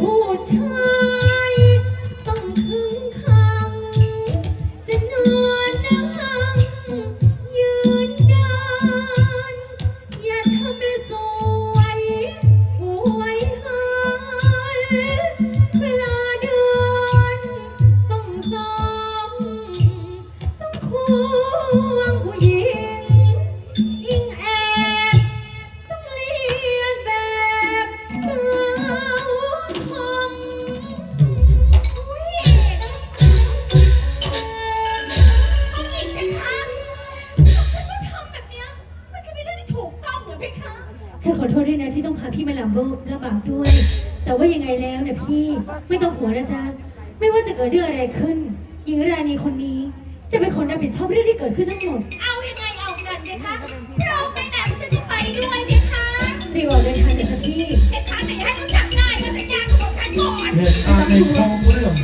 ผู้ชายต้องถึงคำจะนอนนั่งยืนเดิน อย่าทำเป็นสวยหวยหายเวลาเดิน ต้องซ้อมต้องควงผู้หญิงยิ่ง ไหมคะฉันขอโทษด้วยนะที่ต้องพาพี่มาลำโบกลำบากด้วย แต่ว่ายังไงแล้วเนี่ยพี่ไม่ต้องหัวงนะจ๊ะไม่ว่าจะเกิดเรื่องอะไรขึ้นหญิงราณีคนนี้ จะเป็นคนรับผิดชอบเรื่องที่เกิดขึ้นทั้งหมดเอายังไงเอากันไหมคะพร้อมไหมนะฉันจะไปด้วยไหมคะรีบออกเดินทางเดี๋ยวสักพี่ไอ้ทางไหนให้เขาจับได้ก็สัญญากับฉันก่อน เหตุการณ์ในท้องเรื่อง